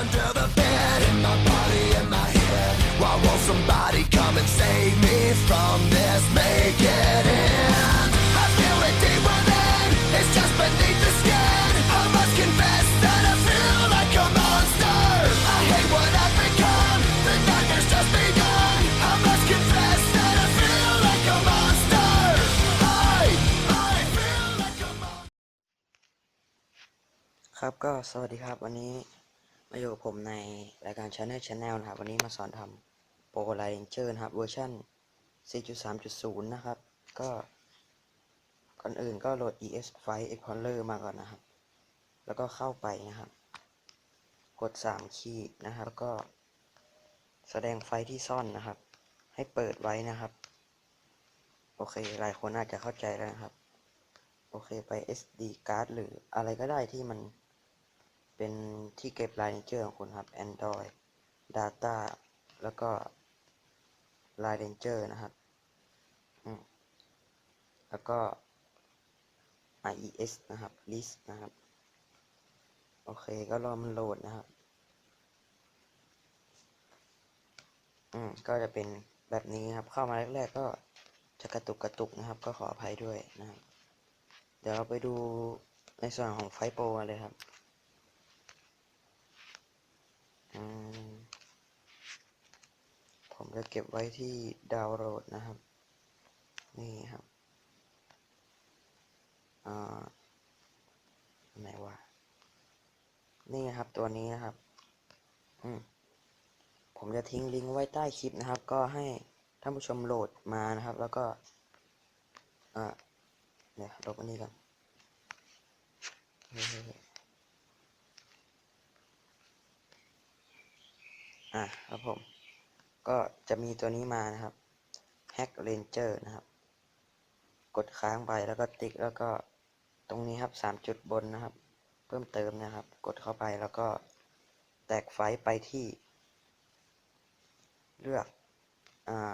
under the bed, in my body, in my head. Why won't somebody come and save me from this? Make it end. I feel it deep within. It's just beneath the skin. I must confess that I feel like a monster. I hate what I've become. The nightmare's just begun. I must confess that I feel like a monster. I, I feel like a monster. ครับก็สวัสดีครับวันนี้ มาอยู่ผมในรายการ Channel Channel นะครับ วันนี้มาสอนทำโปรไลน์เจอร์นะครับ เวอร์ชัน4.3.0 นะครับ ก็ก่อนอื่นก็โหลด ES File Explorer มาก่อนนะครับ แล้วก็เข้าไปนะครับ กด 3 ขีดนะครับ แล้วก็แสดงไฟที่ซ่อนนะครับ ให้เปิดไว้นะครับ โอเค หลายคนอาจจะเข้าใจแล้วนะครับ โอเค ไป SD card หรืออะไรก็ได้ที่มัน เป็นที่เก็บรายเจอร์ของคุณครับ Android Data แล้วก็ Line Ranger นะครับอืมแล้วก็ IES นะครับ List นะครับ โอเคก็รอมันโหลดนะครับ อืม ก็จะเป็นแบบนี้ครับ เข้ามาแรกๆก็จะกระตุกกระตุกนะครับ ก็ขออภัยด้วยนะครับ เดี๋ยวเราไปดูในส่วนของไฟโปรเลยครับอืม ผมจะเก็บไว้ที่ดาวน์โหลดนะครับ นี่ครับอ่าไหนวะนี่ครับตัวนี้นะครับ อืมผมจะทิ้งลิงก์ไว้ใต้คลิปนะครับ ก็ให้ท่านผู้ชมโหลดมานะครับ แล้วก็อ่าเนี่ยลบอันนี้ก่อนเฮ้ย อะครับผม ก็จะมีตัวนี้มานะครับ Hack Ranger นะครับ กดค้างไปแล้วก็ติ๊กแล้วก็ตรงนี้ครับสามจุดบนนะครับ เพิ่มเติมนะครับ กดเข้าไปแล้วก็แตกไฟไปที่ เลือกอ่า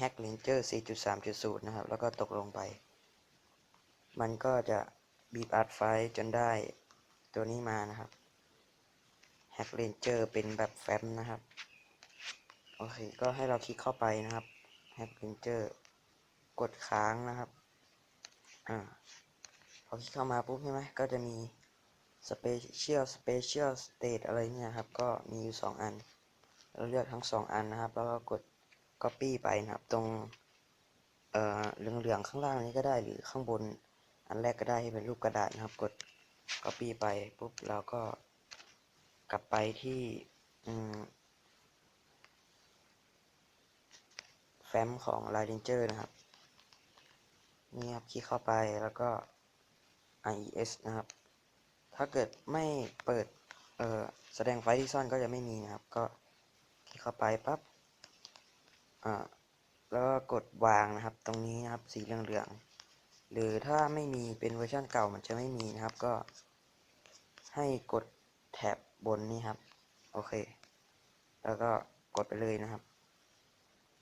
Hack Ranger 4.3.0 นะครับ แล้วก็ตกลงไป มันก็จะบีบอัดไฟจนได้ตัวนี้มานะครับ Hack Ranger เป็นแบบแฟ้มนะครับ โอเค ก็ให้เราคลิกเข้าไปนะครับ Hack Ranger กดค้างนะครับ อ่า พอคลิกเข้ามาปุ๊บใช่ไหมก็จะมี Special Special State อะไรเนี่ยครับ ก็มีอยู่สองอัน เราเลือกทั้งสองอันนะครับ แล้วก็กด Copy ไปนะครับ ตรง เอ่อ เหลืองๆ ข้างล่างนี้ก็ได้ หรือข้างบน อันแรกก็ได้ให้เป็นรูปกระดาษนะครับ กด Copy ไปปุ๊บเราก็ กลับไปที่แฟ้มของ Line Ranger นะครับ นี่ครับคลิกเข้าไปแล้วก็ IES นะครับ ถ้าเกิดไม่เปิดเออแสดงไฟล์ที่ซ่อนก็จะไม่มีนะครับ ก็คลิกเข้าไปปั๊บอ่าแล้วก็กดวางนะครับ ตรงนี้นะครับสีเหลืองๆหรือถ้าไม่มีเป็นเวอร์ชันเก่ามันจะไม่มีนะครับ ก็ให้กดแท็บ บนนี้ครับ โอเค แล้วก็กดไปเลยนะครับ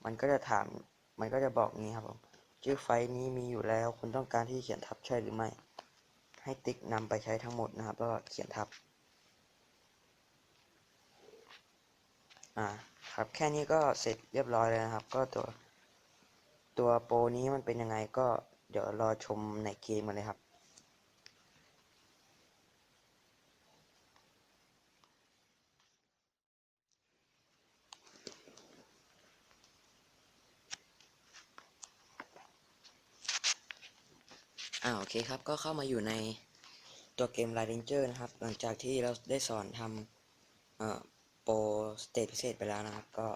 มันก็จะถาม มันก็จะบอกนี้ครับผมชื่อไฟนี้มีอยู่แล้ว คุณต้องการที่เขียนทับใช่หรือไม่ ให้ติ๊กนำไปใช้ทั้งหมดนะครับ แล้วก็เขียนทับ อ่า ครับแค่นี้ก็เสร็จเรียบร้อยแล้วนะครับ ก็ตัวตัวโปรนี้มันเป็นยังไงก็เดี๋ยวรอชมในเกมกันเลยครับ อ่าโอเคครับก็เข้ามาอยู่ในตัวเกม Line Ranger นะครับ หลังจากที่เราได้สอนทำเอ่อโปรสเตจพิเศษไปแล้วนะครับ ก็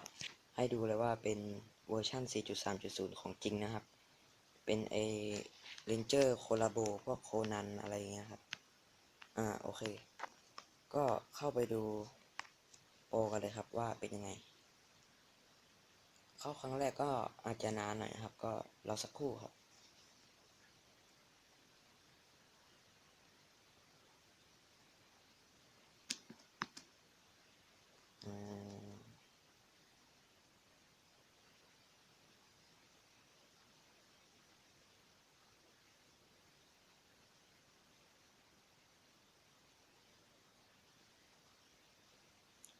ให้ดูเลยว่าเป็นเวอร์ชัน4.3.0 ของจริงนะครับ เป็นไอ Ranger Collabo พวกโคนันอะไรอย่างเงี้ยครับ อ่าโอเค ก็เข้าไปดูโปรกันเลยครับว่าเป็นยังไง เข้าครั้งแรกก็อาจจะนานหน่อยครับ ก็รอสักครู่ครับ อืม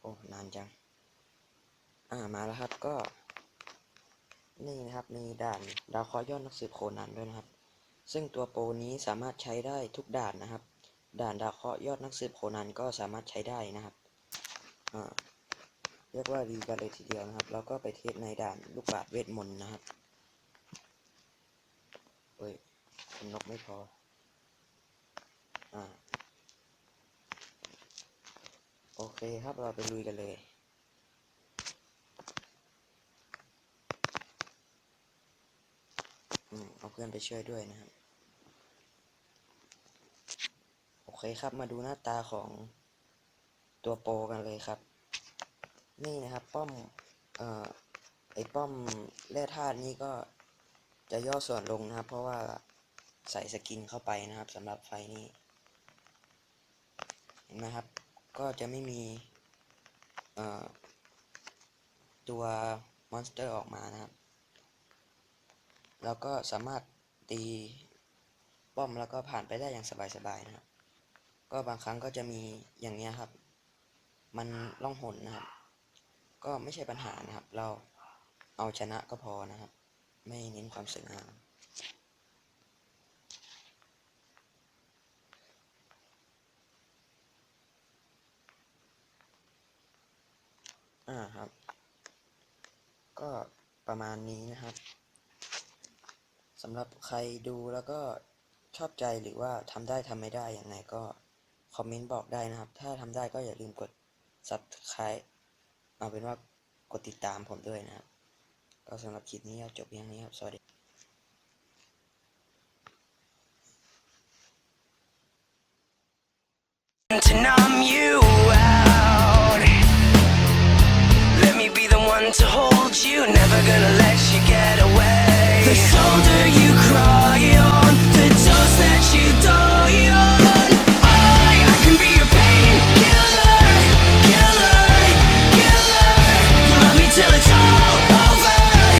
โอ้ นานจัง อ่ามาแล้วครับก็ นี่นะครับมีด่านดาวเคราะห์ยอดนักสืบโคนันด้วยนะครับ ซึ่งตัวโปรนี้สามารถใช้ได้ทุกด่านนะครับ ด่านดาวเคราะห์ยอดนักสืบโคนันก็สามารถใช้ได้นะครับอ่าเรียกว่าดีกันเลยทีเดียวนะครับ แล้วก็ไปเทสในด่านลูกบาศก์เวทมนต์นะครับเอ้ยคุณนกไม่พอ อ่า โอเคครับเราไปลุยกันเลยอืมเอาเพื่อนไปช่วยด้วยนะครับ โอเคครับมาดูหน้าตาของตัวโปรกันเลยครับ นี่นะครับป้อม เอ่อ ไอ้ป้อมแร่ธาตุนี่ก็จะย่อส่วนลงนะครับ เพราะว่าใส่สกินเข้าไปนะครับสำหรับไฟนี้เห็นไหมครับ ก็จะไม่มีตัวมอนสเตอร์ออกมานะครับ แล้วก็สามารถตีป้อมแล้วก็ผ่านไปได้อย่างสบายๆนะครับ ก็บางครั้งก็จะมีอย่างเนี้ยครับ มันล่องหนนะครับ ก็ไม่ใช่ปัญหานะครับ เราเอาชนะก็พอนะครับ ไม่เน้นความสวยงาม อ่าครับ ก็ประมาณนี้นะครับสำหรับใครดูแล้วก็ชอบใจหรือว่าทำได้ทำไม่ได้อย่างไรก็คอมเมนต์บอกได้นะครับ ถ้าทำได้ก็อย่าลืมกด subscribe เอาเป็นว่ากดติดตามผมด้วยนะครับ ก็สำหรับคลิปนี้จบเพียงนี้ครับ สวัสดี